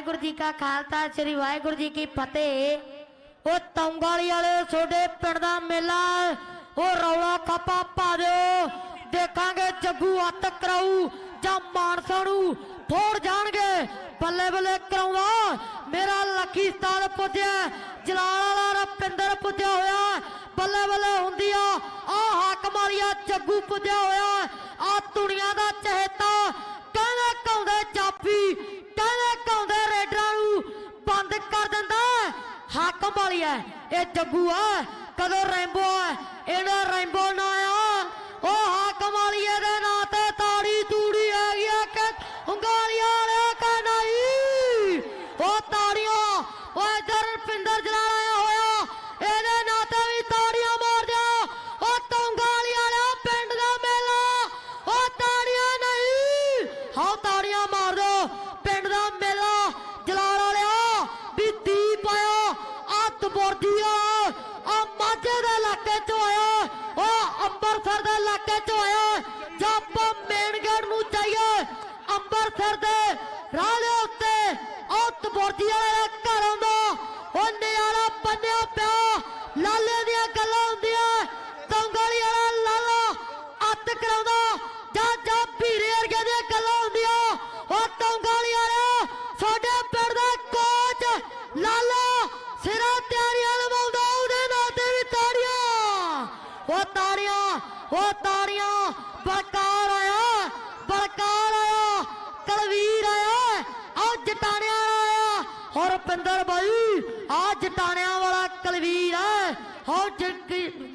ਵਾਹਿਗੁਰੂ ਜੀ ਕਾ ਖਾਲਸਾ, ਸ੍ਰੀ ਵਾਹਿਗੁਰੂ ਜੀ ਕੀ ਫਤਿਹ। ਉਹ ਤੌਂਗਾਲੀ ਵਾਲੇ ਛੋਡੇ ਪਿੰਡ ਦਾ ਮੇਲਾ, ਉਹ ਰੌਲਾ ਖੱਪਾ ਪਾ ਦਿਓ। ਦੇਖਾਂਗੇ ਜੱਗੂ ਹੱਥ ਕਰਾਊ ਜਾਂ ਮਾਨਸਾ ਨੂੰ ਫੋੜ ਜਾਣਗੇ। ਬੱਲੇ ਬੱਲੇ ਕਰਾਉਂਦਾ ਮੇਰਾ ਲੱਕੀ ਸਤਾਨ ਪੁੱਜਿਆ, ਜਲਾਲ ਵਾਲਾ ਰਪਿੰਦਰ ਪੁੱਜਿਆ ਹੋਇਆ। ਬੱਲੇ ਬੱਲੇ ਹੁੰਦੀ ਆ ਆ ਹਾਕਮ ਵਾਲੀਆ ਜੱਗੂ ਪੁੱਜਿਆ ਹੋਇਆ ਆ ਦੁਨੀਆ ਦਾ ਚਹੇਤਾ ਕਹਿੰਦੇ ਕਾਉਂਦੇ ਜਾਫੀ ਕਹਿੰਦੇ ਕਾਉਂਦੇ ਰੇਡਰਾਂ ਨੂੰ ਬੰਦ ਕਰ ਦਿੰਦਾ ਹੈ। ਹਾਕਮ ਵਾਲੀ ਹੈ। ਇਹ ਜੱਗੂ ਆ, ਕਦੋਂ ਰੈਂਬੋ ਆ, ਇਹਦਾ ਰੈਂਬੋ ਨਾ ਆ। ਉਹ ਹਾਕਮ ਵਾਲੀ ਦੇ ਨਾਂ ਤੇ ਤਾੜੀ ਤੂੜੀ ਆ ਗਿਆ ਕਿ ਉਂਗਾਲੀਆਂ ਵਾਲਿਆ ਕਿ ਨਹੀਂ ਉਹ ਤਾੜੀਆਂ, ਉਹ ਇਧਰ ਰਪਿੰਦਰ ਜਲਾਲ ਆਇਆ ਹੋਇਆ। ਇਹਦੇ ਨਾਂ ਤੇ ਵੀ ਤਾੜੀਆਂ ਮਾਰ ਦਿਓ ਉਹ ਤੰਗਾਲੀ ਵਾਲਿਆ ਪਿੰਡ ਦਾ ਮੇਲਾ। ਉਹ ਤਾੜੀਆਂ ਨਹੀਂ ਹਾਂ ਤਾੜੀਆਂ ਮਾਰ ਦਿਓ ਪਿੰਡ ਦਾ ਮੇਲਾ ਜਲਾਲ ਵਾਲਿਆ ਵੀ ਦੀਪ ਆਇਆ ਅੱਤ ਬੁਰਦੀ ਆ ਆ ਮਾਝੇ ਦੇ ਇਲਾਕੇ ਚੋਂ ਆਇਆ, ਉਹ ਅੰਮ੍ਰਿਤਸਰ ਦੇ ਇਲਾਕੇ ਚੋਂ ਆਇਆ ਜਾਂ ਆਪਾਂ ਮੇਨ ਨੂੰ ਜਾਈਏ ਅੰਮ੍ਰਿਤਸਰ ਦੇ ਰਾਹ ਦੇ ਉੱਤੇ ਅੱਤ ਬੁਰਦੀ ਵਾਲੇ ਘਰ ਆਉਂਦਾ ਉਹ ਨਿਆਰਾ ਬੰਨਿਆ ਪਿਆ, ਲਾਲੇ ਦੀਆਂ ਗੱਲਾਂ ਹੁੰਦੀਆਂ ਤੰਗਾਲੀ ਵਾਲਾ ਲਾਲਾ ਅੱਤ ਕਰਾਉਂਦਾ, ਜਾਂ ਜਾਂ ਭੀਰੇ ਵਰਗੇ ਦੀਆਂ ਗੱਲਾਂ ਹੁੰਦੀਆਂ, ਉਹ ਤੰਗਾਲੀ ਵਾਲਾ ਸਾਡੇ ਪਿੰਡ ਦਾ ਕੋਚ ਲਾਲਾ ਉਹ ਤਾੜੀਆਂ, ਬਲਕਾਰ ਆਇਆ ਬਲਕਾਰ ਆਇਆ, ਕਲਵੀਰ ਆਇਆ ਆ ਜਟਾਣਿਆਂ ਆਇਆ। ਹੋਰ ਰੁਪਿੰਦਰ ਬਾਈ ਆ ਜਟਾਣਿਆਂ ਵਾਲਾ ਕਲਵੀਰ ਹੈ। ਹੋ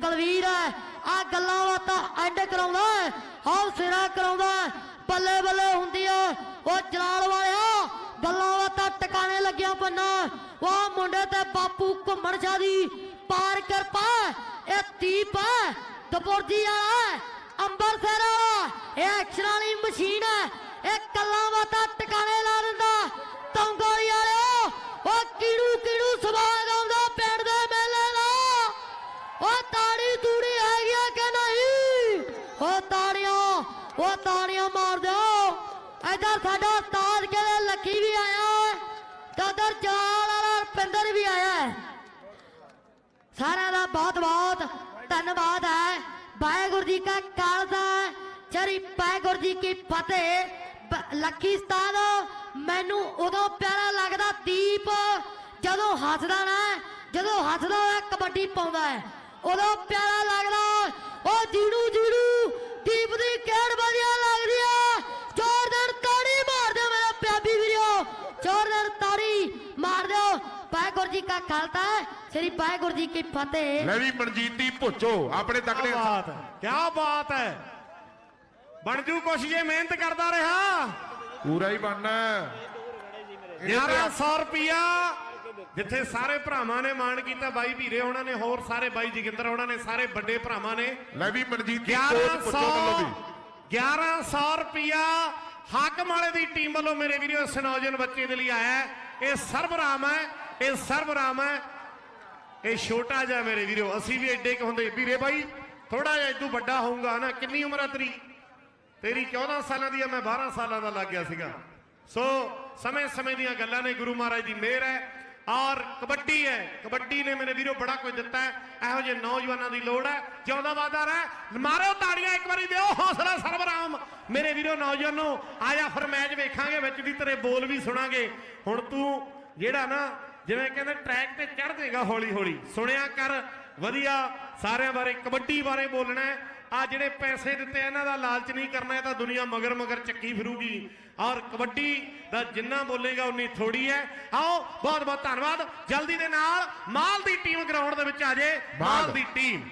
ਕਲਵੀਰ ਹੈ ਆ ਗੱਲਾਂ ਬਾਤਾਂ ਐਂਡ ਕਰਾਉਂਦਾ ਹੈ ਸਿਰਾ ਕਰਾਉਂਦਾ ਬੱਲੇ ਬੱਲੇ ਹੁੰਦੀ ਹੈ, ਉਹ ਜਲਾਲ ਵਾਲਿਆ, ਗੱਲਾਂ ਬਾਤਾਂ ਟਿਕਾਣੇ ਲੱਗਿਆ ਪੰਨਾ ਉਹ ਮੁੰਡੇ ਤੇ ਬਾਪੂ ਘੁੰਮਣ ਸ਼ਾਦੀ, ਪਾਰ ਕਿਰਪਾ ਇਹ ਦੀਪ ਹੈ। ਦਬੁਰਜੀ ਵਾਲਾ ਅੰਬਰਸਰ ਵਾਲਾ ਇਹ ਐਕਸ਼ਨ ਵਾਲੀ ਮਸ਼ੀਨ ਹੈ, ਇਹ ਗੱਲਾਂ ਬਾਤਾਂ ਟਿਕਾਣੇ ਲਾ ਦਿੰਦਾ। ਤੰਗੋਲੀ ਵਾਲਿਓ, ਉਹ ਕਿਹੜੂ ਕਿਹੜੂ ਸਵਾਦ ਆਉਂਦਾ ਪਿੰਡ ਦੇ ਮੇਲੇ ਦਾ। ਉਹ ਤਾੜੀ ਤੂੜੀ ਹੈਗੀ ਆ ਕਿ ਨਹੀਂ? ਉਹ ਤਾੜੀਆਂ ਉਹ ਤਾੜੀਆਂ ਮਾਰ ਦਿਓ। ਇਧਰ ਸਾਡਾ ਉਸਤਾਦ ਕਹਿੰਦੇ ਲੱਕੀ ਵੀ ਆਇਆ ਹੈ ਤੇ ਉਧਰ ਜਾਲ ਵਾਲਾ ਰਪਿੰਦਰ ਵੀ ਆਇਆ ਸਾਰਿਆਂ ਦਾ ਬਹੁਤ ਬਹੁਤ ਧੰਨਵਾਦ ਹੈ। ਵਾਹਿਗੁਰੂ ਜੀ ਕਾ ਖਾਲਸਾ, ਸ੍ਰੀ ਵਾਹਿਗੁਰੂ ਜੀ ਕੀ ਫਤਿਹ। ਬ- ਮੈਨੂੰ ਉਦੋਂ ਪਿਆਰਾ ਲੱਗਦਾ ਦੀਪ, ਜਦੋਂ ਹੱਸਦਾ ਨਾ, ਜਦੋਂ ਹੱਸਦਾ ਹੋਇਆ ਕਬੱਡੀ ਪਾਉਂਦਾ ਹੈ। ਉਦੋਂ ਪਿਆਰਾ ਲੱਗਦਾ ਉਹ ਜੀੜੂ ਜੀੜੂ ਦੀਪ ਦੀ ਖੇਡ ਵਧੀਆ ਲੱਗਦੀ ਆ। ਜ਼ੋਰਦਾਰ ਤਾੜੀ ਮਾਰ ਮੇਰੇ ਪਿਆਬੀ ਵੀਰੋ, ਜ਼ੋਰਦਾਰ ਤਾੜੀ ਮਾਰ ਦਿਓ ਵਾਹਿਗੁਰੂ ਜੀ ਕਾ ਖਾਲਸਾ ਸ੍ਰੀ ਵਾਹਿਗੁਰੂ ਜੀ ਕੀ ਫਤਿਹ। ਲੈ ਵੀ ਮਨਜੀਤੀ ਭੁੱਚੋ ਆਪਣੇ ਤਕੜੇ ਕੀ ਬਾਤ ਹੈ ਕੀ ਬਾਤ ਹੈ। ਬਣ ਜੂ ਕੁਛ ਜੇ ਮਿਹਨਤ ਕਰਦਾ ਰਿਹਾ। ਪੂਰਾ ਹੀ ਬਣਨਾ 1100 ਰੁਪਿਆ ਜਿੱਥੇ ਸਾਰੇ ਭਰਾਵਾਂ ਨੇ ਮਾਣ ਕੀਤਾ ਬਾਈ ਵੀਰੇ ਉਹਨਾਂ ਨੇ ਹੋਰ ਸਾਰੇ ਬਾਈ ਜੋਗਿੰਦਰ ਉਹਨਾਂ ਨੇ ਸਾਰੇ ਵੱਡੇ ਭਰਾਵਾਂ ਨੇ। ਲੈ ਵੀ ਮਨਜੀਤੀ ਕੋਚ ਭੁੱਚੋ ਵੱਲੋਂ 1100 ਵੀ। 1100 ਰੁਪਿਆ ਹਾਕਮ ਵਾਲੇ ਦੀ ਟੀਮ ਵੱਲੋਂ ਮੇਰੇ ਵੀਰੋ ਇਸ ਨੌਜਵਾਨ ਬੱਚੇ ਦੇ ਲਈ ਆਇਆ ਹੈ। ਇਹ ਸਰਬਰਾਮ ਹੈ। ਇਹ ਸਰਬਰਾਮ ਹੈ। ਇਹ ਛੋਟਾ ਜਿਹਾ ਮੇਰੇ ਵੀਰੋ, ਅਸੀਂ ਵੀ ਐਡੇ ਕੁ ਹੁੰਦੇ। ਵੀਰੇ ਬਾਈ ਥੋੜਾ ਜਿਹਾ ਤੂੰ ਵੱਡਾ ਹੋਊਗਾ ਨਾ, ਕਿੰਨੀ ਉਮਰ ਆ ਤੇਰੀ? ਤੇਰੀ 14 ਸਾਲਾਂ ਦੀ ਆ, ਮੈਂ 12 ਸਾਲਾਂ ਦਾ ਲੱਗ ਗਿਆ ਸੀਗਾ। ਸੋ, ਸਮੇਂ ਸਮੇਂ ਦੀਆਂ ਗੱਲਾਂ ਨੇ ਗੁਰੂ ਮਹਾਰਾਜ ਦੀ ਮਿਹਰ ਹੈ। ਔਰ ਕਬੱਡੀ ਹੈ। ਕਬੱਡੀ ਨੇ ਮੇਰੇ ਵੀਰੋ ਬੜਾ ਕੁਝ ਦਿੱਤਾ ਹੈ। ਇਹੋ ਜਿਹੇ ਨੌਜਵਾਨਾਂ ਦੀ ਲੋੜ ਹੈ। ਜਿਉਂਦਾ ਵਾਦਾ ਰਹਿ। ਮਾਰੋ ਤਾੜੀਆਂ ਇੱਕ ਵਾਰੀ ਦਿਓ। ਹੌਸਲਾ ਸਰਬਰਾਮ ਮੇਰੇ ਵੀਰੋ ਨੌਜਵਾਨੋ, ਆਇਆ ਫਿਰ ਮੈਚ ਵੇਖਾਂਗੇ, ਵਿੱਚ ਦੀ ਤੇਰੇ ਬੋਲ ਵੀ ਸੁਣਾਂਗੇ। ਹੁਣ ਤੂੰ ਜਿਹੜਾ ਨਾ ਜਿਵੇਂ ਕਹਿੰਦੇ ਟਰੈਕ ਤੇ ਚੜ ਜਾਏਗਾ ਹੌਲੀ ਹੌਲੀ। ਸੁਣਿਆ ਕਰ ਵਧੀਆ ਸਾਰਿਆਂ ਬਾਰੇ ਕਬੱਡੀ ਬਾਰੇ ਬੋਲਣਾ ਆ ਜਿਹੜੇ ਪੈਸੇ ਦਿੱਤੇ ਇਹਨਾਂ ਦਾ ਲਾਲਚ ਨਹੀਂ ਕਰਨਾ ਇਹ ਤਾਂ ਦੁਨੀਆ ਮਗਰ ਮਗਰ ਚੱਕੀ ਫਿਰੂਗੀ। ਔਰ ਕਬੱਡੀ ਦਾ ਜਿੰਨਾ ਬੋਲੇਗਾ ਉਨੀ ਥੋੜੀ ਹੈ। ਆਓ ਬਹੁਤ ਬਹੁਤ ਧੰਨਵਾਦ। ਜਲਦੀ ਦੇ ਨਾਲ ਮਾਲ ਦੀ ਟੀਮ ਗਰਾਊਂਡ ਦੇ ਵਿੱਚ ਆ ਜੇ ਮਾਲ। ਦੀ ਟੀਮ।